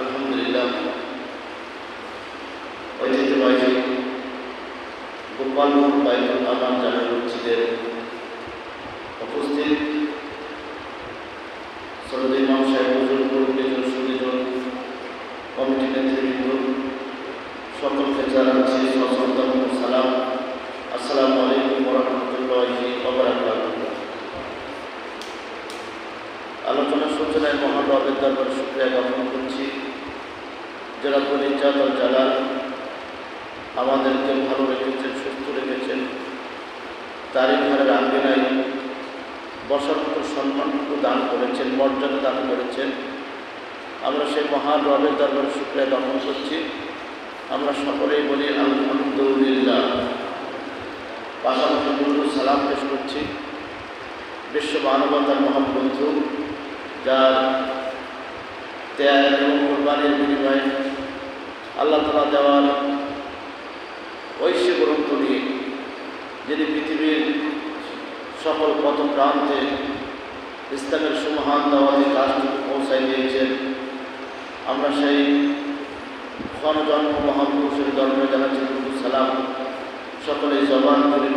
আলহামদুলিল্লাহ। ঐতিহ্যবাহী গোপালগঞ্জ বাইকুল আলাম জামে মসজিদের উপস্থিত সরদ ইমাম সাহেব হুজুর, কর্মীজন সুবিজন কমিটি নেতৃবৃন্দ সকলকে জানাচ্ছি সচেতন সালাম। আসসালামু আলাইকুম রহমতুল্লাহি আলোচনা সূচনায় মহানবাবের দরবার শুক্রিয়া জ্ঞাপন করছি। যারা পরিচালক জালাল আমাদেরকে ভালো রেখেছেন, সুস্থ রেখেছেন, তারই ঘরের আঙ্গিনায় বসার মতো সম্মানটুকু দান করেছেন, মর্যাদা দান করেছেন। আমরা সেই মহান রবের দরবারে শুক্রিয়া জ্ঞাপন করছি। আমরা সকলেই বলি আলহামদুলিল্লাহ। পাশাপাশি ও সালাম পেশ করছি বিশ্ব মানবতার মহান বন্ধু, যার ত্যাগ এবং কোরবানির বিনিময়ে আল্লাহ তালা দেওয়ার ঐশ্য গ্রন্থ নিয়ে যিনি পৃথিবীর সকল পথ প্রান্তে ইসলামের সুমহান দাওয়াতি কাজটুকু পৌঁছাই দিয়েছেন, আমরা সেই ক্ষণজন্ম মহাপুরুষের জন্মে জানাচ্ছি সালাম। সকলে জবান করি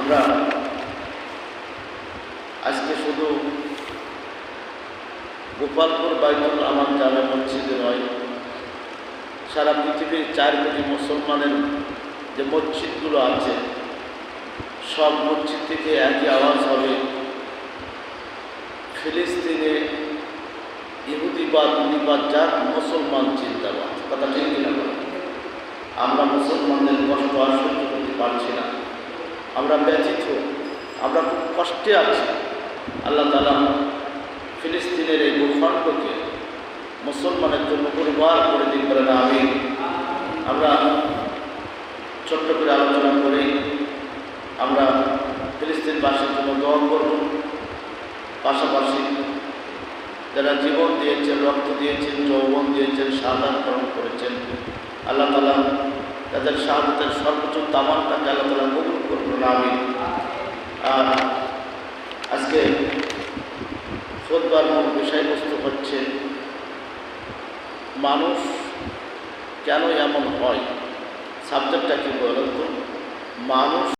আমরা শুধু গোপালপুর বাইতুল আমার জামে মসজিদে নয়। সারা পৃথিবীর চার কোটি মুসলমানের যে মসজিদগুলো আছে, সব মসজিদ থেকে একই আওয়াজ হবে। ফিলিস্তিনে ইহুদিবাদ নিবাদ যাক মুসলমান চিন্তাবাদ কথা ঠিক কিনা? আমরা মুসলমানদের কষ্ট আর সহ্য করতে পারছি না। আমরা ব্যথিত, আমরা খুব কষ্টে আছি। আল্লাহ তালা ফিলিস্তিনের এই ভূখণ্ডকে মুসলমানের জন্য পরিবার করে দিন করেন আমি আমরা ছোট্ট করে আলোচনা করি, আমরা ফিলিস্তিনবাসীর জন্য দোয়া করব। পাশাপাশি যারা জীবন দিয়েছেন, রক্ত দিয়েছেন, যৌবন দিয়েছেন সাধারণ করেছেন, আল্লাহ তালা তাদের শাহাদতের সর্বোচ্চ তামানটাকে আল্লাহ তালা কবুল করবেন আমি আর মানুষ কেন এমন হয়? সাবজেক্টটা কি বলুন তো? মানুষ